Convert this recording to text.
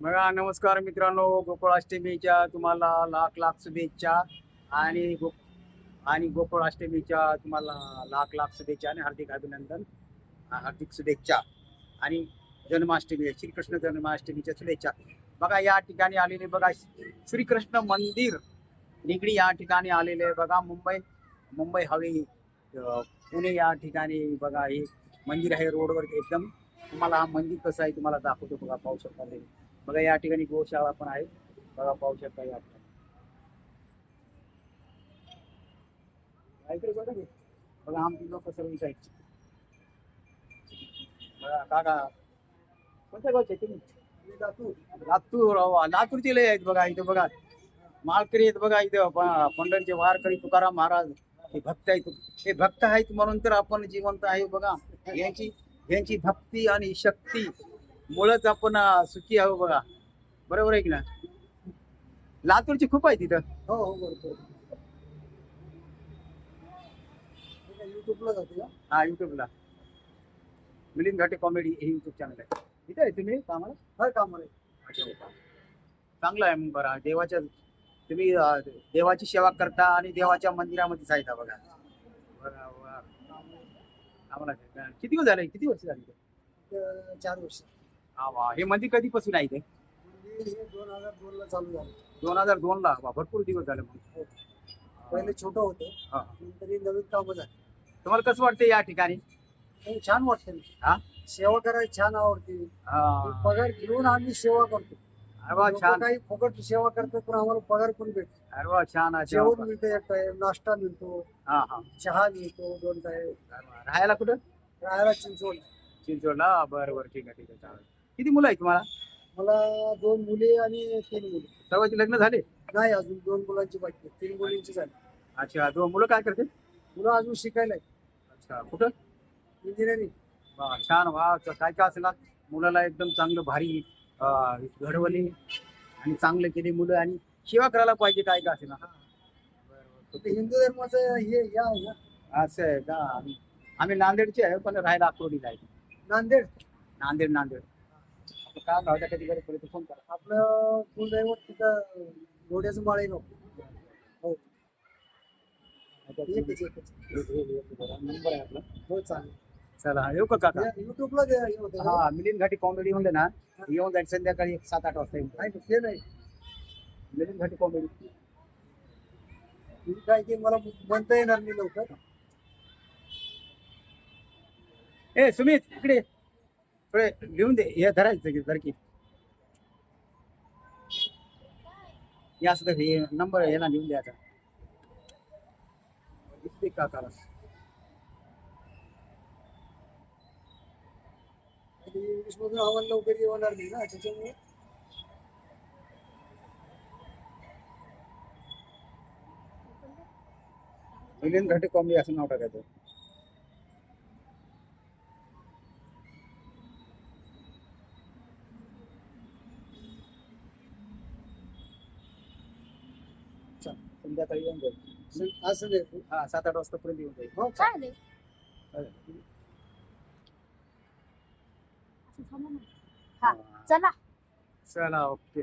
बघा नमस्कार मित्रांनो गोकुळाष्टमीच्या तुम्हाला लाख लाख शुभेच्छा आणि गो आणि गोकुळाष्टमीच्या तुम्हाला लाख लाख शुभेच्छा आणि हार्दिक अभिनंदन हार्दिक शुभेच्छा आणि जन्माष्टमी श्रीकृष्ण जन्माष्टमीच्या शुभेच्छा. बघा या ठिकाणी आलेले बघा श्रीकृष्ण मंदिर निगडी या ठिकाणी आलेले बघा मुंबई मुंबई हवे पुणे या ठिकाणी बघा हे मंदिर आहे रोडवर एकदम. तुम्हाला हा मंदिर कसं आहे तुम्हाला दाखवतो बघा पाहू शकता बघा या ठिकाणी गोशाळा पण आहे. बघा पाहू शकता या ठिकाणी. बघा आमची लोक सर्व आहेत बघा काका कोणत्या गावचे तुम्ही? लातूर. लातूरचे लय आहेत बघा इथं बघा. माळकरी आहेत बघा इथं पंढरचे वारकरी तुकाराम महाराज. हे भक्त आहेत. हे भक्त आहेत म्हणून तर आपण जिवंत आहे बघा. यांची यांची भक्ती आणि शक्ती मुळच आपण सुखी आहो बघा. बरोबर आहे की ना लातूरची खूप आहे तिथं. हो हो बरोबर. युट्यूबला जाते का? हा युट्यूबला मिलिंद घाटे कॉमेडी हे युट्यूब चॅनल आहे. इथे आहे तुम्ही कामाला? चांगलं आहे मग बरं. देवाच्या तुम्ही देवाची सेवा करता आणि देवाच्या मंदिरामध्ये जायचा बघा. आम्हाला किती दिवस झाले? किती वर्ष झाली चार वर्ष. हा वा. हे मंदिर कधीपासून आहे ते हे दोन हजार दोन ला चालू झालं. दोन हजार दोन ला. वा भरपूर दिवस झाले मग. पहिले छोटं होतं. हा. नंतर हे नवीन काम झालं. तुम्हाला कसं वाटतं या ठिकाणी? हे छान वाटतं हा? सेवा करायला छान आवडते. हा. पगार घेऊन आम्ही सेवा करतो. अरे वा लोकं छान. काही फुकट सेवा करतात पण आम्हाला पगार पण भेटतो. अरे वा छान आहे. जेवण मिळतं एक टाइम नाश्ता मिळतो. हा हा. चहा मिळतो दोन टाइम. राहायला कुठं? राहायला चिंचवड चिंचवडला. बरं बरं. ठीक आहे ठीक आहे. चालेल. किती मुलं आहेत तुम्हाला? मला दोन मुली आणि तीन मुली. सर्वांचे लग्न झाले? नाही अजून दोन मुलांची बाकी आहे. तीन मुलींची झाली. अच्छा दोन मुलं काय करते मुलं अजून शिकायला अच्छा कुठं? इंजिनिअरिंग. वा छान वा च- काय काय असेल? मुलाला एकदम चांगलं भारी अं, घडवले आणि चांगलं केले मुलं आणि सेवा करायला पाहिजे काय का असेल? ना ते हिंदू धर्माचं हे हे आहे ना. असं आहे का? आम्ही- आम्ही नांदेडचे आहे पण राहायला अक्रोडीला आहे. नांदेड. नांदेड नांदेड. काय गावच्या कधी गरज पडली तर फोन करा. आपलं कुलदैवत तिथं घोड्याचं माळे नो. हो. एकच एकच नंबर आहे. आपला हो चालेल. चला येऊ का काका? युट्यूबला हे मिलिंद घाटी कॉमेडी म्हणलं ना येऊन जाईल संध्याकाळी एक सात आठ वाजता येऊन. नाही ते नाही. मिलिंद घाटी कॉमेडी काय ते मला म्हणता येणार नाही लवकर. ए सुमित इकडे ये. थोडे लिहून दे हे धरायचं की धर की हे असं तर हे नंबर याला लिहून द्यायचा दिसते काकाला इंग्लिश मधून आम्हाला लवकर येणार नाही ना त्याच्यामुळे मिलिंद घाटे कॉमेडी असं नाव टाकायचं चल, संध्याकाळी येऊन जाईल. असं नाही हा सात आठ वाजता पर्यंत येऊन जाईल. हो चालेल. चालेल. हा. चला. चला ओके.